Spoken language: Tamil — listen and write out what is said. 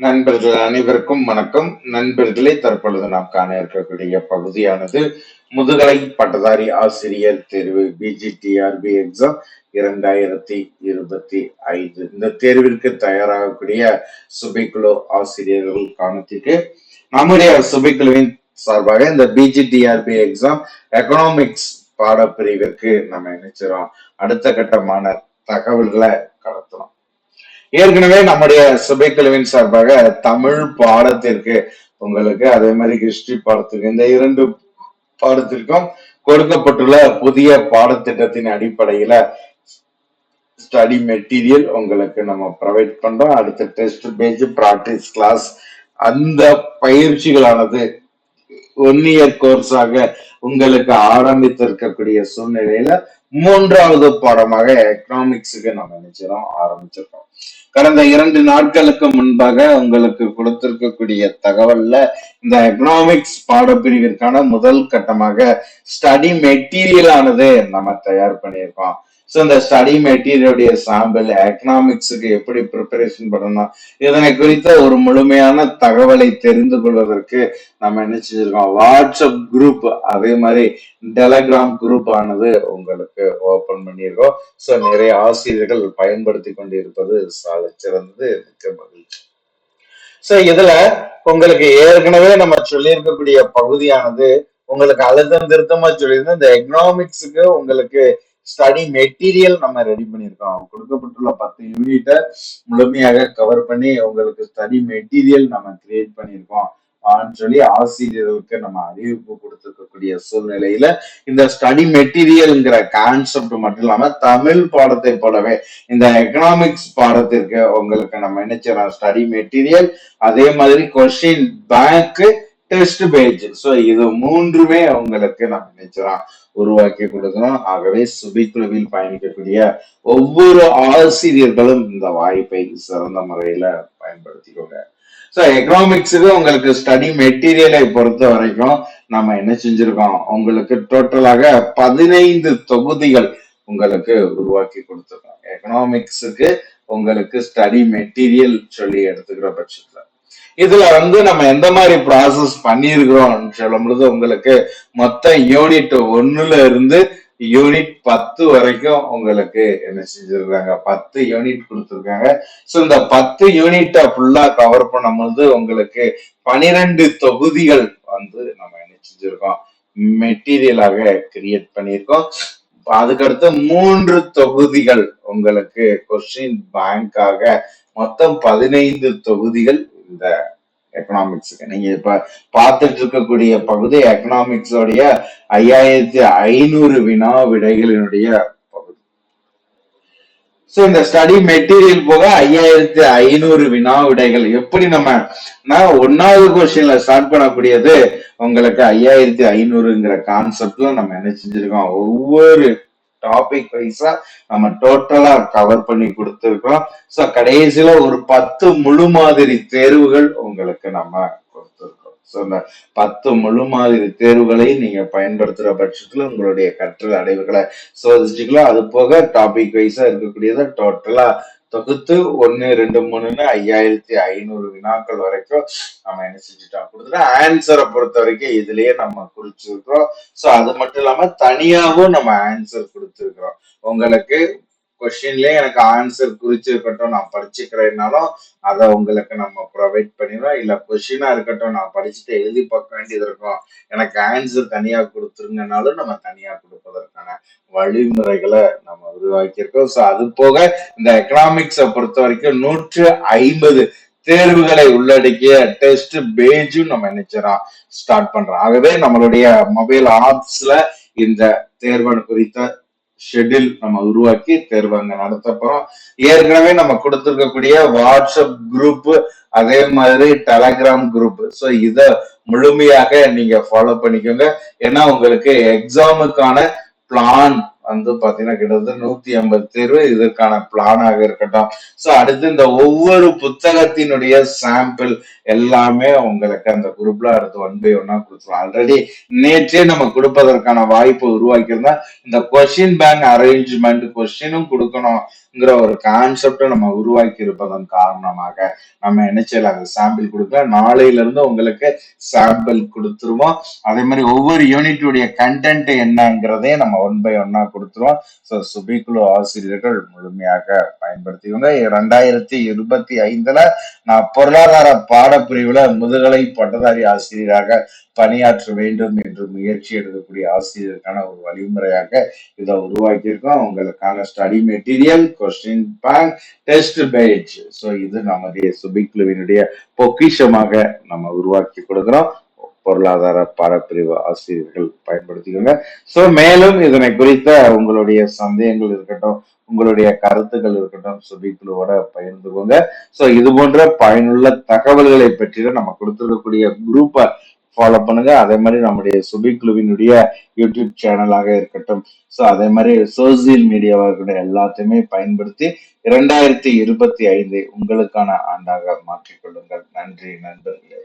நண்பர்கள் அனைவருக்கும் வணக்கம். நண்பர்களே தற்பொழுது நாம் காண இருக்கக்கூடிய பகுதியானது முதுகலை பட்டதாரி ஆசிரியர் தேர்வு பிஜிடிஆர்பி எக்ஸாம் இரண்டாயிரத்தி இருபத்தி ஐந்து. இந்த தேர்விற்கு தயாராகக்கூடிய சுபைக்குழு ஆசிரியர்கள் காணத்திற்கு நம்முடைய சுபைக்குழுவின் சார்பாக இந்த பிஜிடிஆர்பி எக்ஸாம் எக்கனாமிக்ஸ் பாடப்பிரிவிற்கு நம்ம நினைச்சிரோம் அடுத்த கட்டமான தகவல்களை கடத்தணும் ஏற்கனவே நம்முடைய சுபைக்குழுவின் சார்பாக தமிழ் பாடத்திற்கு உங்களுக்கு அதே மாதிரி ஹிஸ்டரி பாடத்திற்கு இந்த இரண்டு பாடத்திற்கும் கொடுக்கப்பட்டுள்ள புதிய பாடத்திட்டத்தின் அடிப்படையில ஸ்டடி மெட்டீரியல் உங்களுக்கு நம்ம ப்ரொவைட் பண்றோம். அடுத்த டெஸ்ட் பேஜ் ப்ராக்டிஸ் கிளாஸ் அந்த பயிற்சிகளானது ஒன் இயர் கோர்ஸாக உங்களுக்கு ஆரம்பித்திருக்கக்கூடிய சூழ்நிலையில மூன்றாவது பாடமாக எக்கனாமிக்ஸுக்கு நம்ம நினைச்சிடும் ஆரம்பிச்சிருக்கோம் கடந்த இரண்டு நாட்களுக்கு முன்பாக உங்களுக்கு கொடுத்திருக்கக்கூடிய தகவல்ல இந்த எக்கனாமிக்ஸ் பாடப்பிரிவிற்கான முதல் கட்டமாக ஸ்டடி மெட்டீரியல் ஆனது நம்ம தயார் பண்ணியிருக்கோம். ஸோ இந்த ஸ்டடி மெட்டீரியலுடைய சாம்பிள் எக்கனாமிக்ஸுக்கு எப்படி ப்ரிப்பரேஷன் பண்ணணும் இதனை குறித்த ஒரு முழுமையான தகவலை தெரிந்து கொள்வதற்கு நம்ம என்ன செஞ்சிருக்கோம் வாட்ஸ்அப் குரூப் அதே மாதிரி டெலகிராம் குரூப் ஆனது உங்களுக்கு ஓபன் பண்ணியிருக்கோம். ஸோ நிறைய ஆசிரியர்கள் பயன்படுத்தி கொண்டிருப்பது இருப்பது சால மிக்க மகிழ்ச்சி. சோ இதுல உங்களுக்கு ஏற்கனவே நம்ம சொல்லியிருக்கக்கூடிய பகுதியானது உங்களுக்கு அழுத்தம் திருத்தமா சொல்லியிருந்தோம் இந்த எக்கனாமிக்ஸுக்கு உங்களுக்கு ஸ்டடி மெட்டீரியல் நம்ம ரெடி பண்ணியிருக்கோம். கொடுக்கப்பட்டுள்ள பத்து யூனிட்டை முழுமையாக கவர் பண்ணி உங்களுக்கு ஸ்டடி மெட்டீரியல் நம்ம கிரியேட் பண்ணியிருக்கோம். சொல்லி ஆசிரியர்களுக்கு நம்ம அறிவிப்பு கொடுத்துருக்கக்கூடிய சூழ்நிலையில இந்த ஸ்டடி மெட்டீரியல்ங்கிற கான்செப்ட் மட்டும் இல்லாம தமிழ் பாடத்தை போலவே இந்த எக்கனாமிக்ஸ் பாடத்திற்கு உங்களுக்கு நம்ம என்ன ஸ்டடி மெட்டீரியல் அதே மாதிரி question bank test page so இது மூன்றுமே உங்களுக்கு நம்ம நினைச்சிடலாம் உருவாக்கி கொடுக்கணும். ஆகவே சுபிக்குழுவில் பயணிக்கக்கூடிய ஒவ்வொரு ஆசிரியர்களும் இந்த வாய்ப்பை சிறந்த முறையில பயன்படுத்திக்கோங்க. ஸோ எக்கனாமிக்ஸுக்கு உங்களுக்கு ஸ்டடி மெட்டீரியலை பொறுத்த வரைக்கும் நம்ம என்ன செஞ்சிருக்கோம்? உங்களுக்கு டோட்டலாக பதினைந்து தொகுதிகள் உங்களுக்கு உருவாக்கி கொடுத்துருக்கோம். எக்கனாமிக்ஸுக்கு உங்களுக்கு ஸ்டடி மெட்டீரியல் சொல்லி எடுத்துக்கிற பட்சத்துல. இதுல வந்து நம்ம எந்த மாதிரி ப்ராசஸ் பண்ணியிருக்கிறோம் சொல்லும் பொழுது உங்களுக்கு மொத்த யூனிட் ஒன்னுல இருந்து யூனிட் பத்து வரைக்கும் உங்களுக்கு என்ன செஞ்சிருக்காங்க? பத்து யூனிட் கொடுத்துருக்காங்க. ஸோ இந்த பத்து யூனிட்டை ஃபுல்லா கவர் பண்ணும்போது உங்களுக்கு பனிரெண்டு தொகுதிகள் வந்து நம்ம என்ன செஞ்சிருக்கோம்? மெட்டீரியலாக கிரியேட் பண்ணியிருக்கோம். அதுக்கடுத்து மூன்று தொகுதிகள் உங்களுக்கு கொஸ்டின் பேங்காக மொத்தம் பதினைந்து தொகுதிகள் இந்த எக்கனாமிக்ஸுக்கு நீங்க இப்ப பார்த்துட்டு இருக்கக்கூடிய பகுதி எக்கனாமிக்ஸோடைய ஐயாயிரத்தி ஐநூறு வினா விடைகளினுடைய பகுதி. ஸோ இந்த ஸ்டடி மெட்டீரியல் போக ஐயாயிரத்தி ஐநூறு வினா விடைகள். எப்படி நம்ம நான் ஒன்னாவது கொஸ்டின்ல ஸ்டார்ட் பண்ணக்கூடியது உங்களுக்கு ஐயாயிரத்தி ஐநூறுங்கிற கான்செப்ட்ல நம்ம என்ன செஞ்சிருக்கோம்? ஒவ்வொரு டாபிக் வைஸா நம்ம டோட்டலா கவர் பண்ணி கொடுத்துருக்கோம் ஸோ கடைசியில ஒரு பத்து முழு மாதிரி தேர்வுகள் உங்களுக்கு நம்ம கொடுத்துருக்கோம் ஸோ இந்த பத்து முழு மாதிரி தேர்வுகளை நீங்க பயன்படுத்துற பட்சத்துல உங்களுடைய கற்றல் அடைவுகளை சோதிச்சுக்கலாம். அது போக டாபிக் வைஸா இருக்கக்கூடியதை டோட்டலா தொகுத்து ஒன்னு ரெண்டு மூணுன்னு ஐயாயிரத்தி ஐநூறு வினாக்கள் வரைக்கும் நம்ம என்ன செஞ்சுட்டோம் கொடுத்துட்டோம் ஆன்சரை பொறுத்த வரைக்கும் இதுலயே நம்ம குறிச்சிருக்கிறோம். ஸோ அது மட்டும் இல்லாம தனியாகவும் நம்ம ஆன்சர் கொடுத்துருக்குறோம். உங்களுக்கு கொஸ்டின்லயே எனக்கு ஆன்சர் குறிச்சிருக்கட்டும் நான் படிச்சுக்கிறேன்னாலும் அதை உங்களுக்கு நம்ம ப்ரொவைட் பண்ணிடுறோம். இல்ல கொஸ்டினா இருக்கட்டும் நான் படிச்சுட்டு எழுதி பார்க்க வேண்டியது இருக்கும். எனக்கு ஆன்சர் தனியா கொடுத்துருங்கனாலும் நம்ம தனியா கொடுப்பதற்கான வழிமுறைகளை உருவாக்கியிருக்கோம். ஸோ அது போக இந்த எக்கனாமிக்ஸை பொறுத்த வரைக்கும் நூற்று ஐம்பது தேர்வுகளை உள்ளடக்கிய டெஸ்ட் பேஜும் நம்ம நினைச்சிடறோம் ஸ்டார்ட் பண்றோம். ஆகவே நம்மளுடைய மொபைல் ஆப்ஸ்ல இந்த தேர்வன் குறித்த ஷெட்யூல் நம்ம உருவாக்கி தேர்வு அங்க நடத்த போறோம். ஏற்கனவே நம்ம கொடுத்துருக்கக்கூடிய வாட்ஸ்அப் குரூப் அதே மாதிரி டெலகிராம் குரூப் ஸோ இத முழுமையாக நீங்க ஃபாலோ பண்ணிக்கோங்க. ஏன்னா உங்களுக்கு எக்ஸாமுக்கான பிளான் வந்து பாத்தீங்கன்னா கிட்டத்தட்ட நூத்தி ஐம்பது தேர்வு இதற்கான பிளானாக இருக்கட்டும். சோ அடுத்து இந்த ஒவ்வொரு புத்தகத்தினுடைய சாம்பிள் எல்லாமே உங்களுக்கு அந்த குரூப்ல அடுத்து ஒன் பை ஒன்னா கொடுத்துருவோம். ஆல்ரெடி நேற்றே நம்ம கொடுப்பதற்கான வாய்ப்பு உருவாக்கியிருந்தா இந்த கொஸ்டின் பேங்க் அரேஞ்ச்மெண்ட் கொஸ்டினும் கொடுக்கணுங்கிற ஒரு கான்செப்டை நம்ம உருவாக்கி இருப்பதன் காரணமாக நம்ம என்ன செய்யலாம்? அந்த சாம்பிள் கொடுக்க நாளையில இருந்து உங்களுக்கு சாம்பிள் கொடுத்துருவோம். அதே மாதிரி ஒவ்வொரு யூனிட்டுடைய கண்டென்ட் என்னங்கிறதையும் நம்ம ஒன் பை ஒன்னா கொடுத்துருவோம். ஸோ சுபிக்குழு ஆசிரியர்கள் முழுமையாக பயன்படுத்திக்கோங்க. ரெண்டாயிரத்தி இருபத்தி ஐந்துல நான் பொருளாதார பாடப்பிரிவுல முதுகலை பட்டதாரி ஆசிரியராக பணியாற்ற வேண்டும் என்று முயற்சி எடுக்கக்கூடிய ஆசிரியருக்கான ஒரு வழிமுறையாக இதை உருவாக்கியிருக்கோம். உங்களுக்கான study material question bank test page so இது நம்முடைய சுபிக்குழுவினுடைய பொக்கிஷமாக நம்ம உருவாக்கி கொடுக்குறோம். பொருளாதார பாடப்பிரிவு ஆசிரியர்கள் பயன்படுத்திக்கோங்க. சோ மேலும் இதனை குறித்த உங்களுடைய சந்தேகங்கள் இருக்கட்டும் உங்களுடைய கருத்துக்கள் இருக்கட்டும் சுபிக்குழுவோட பகிர்ந்துக்கோங்க சோ இது போன்ற பயனுள்ள தகவல்களை பற்றி நம்ம கொடுத்துருக்கக்கூடிய குரூப்பை ஃபாலோ பண்ணுங்க. அதே மாதிரி நம்முடைய சுபிக்குழுவினுடைய யூடியூப் சேனலாக இருக்கட்டும் ஸோ அதே மாதிரி சோசியல் மீடியாவாக இருக்கட்டும் எல்லாத்தையுமே பயன்படுத்தி இரண்டாயிரத்தி இருபத்தி ஐந்தை உங்களுக்கான ஆண்டாக மாற்றிக்கொள்ளுங்கள் நன்றி நண்பர்களே.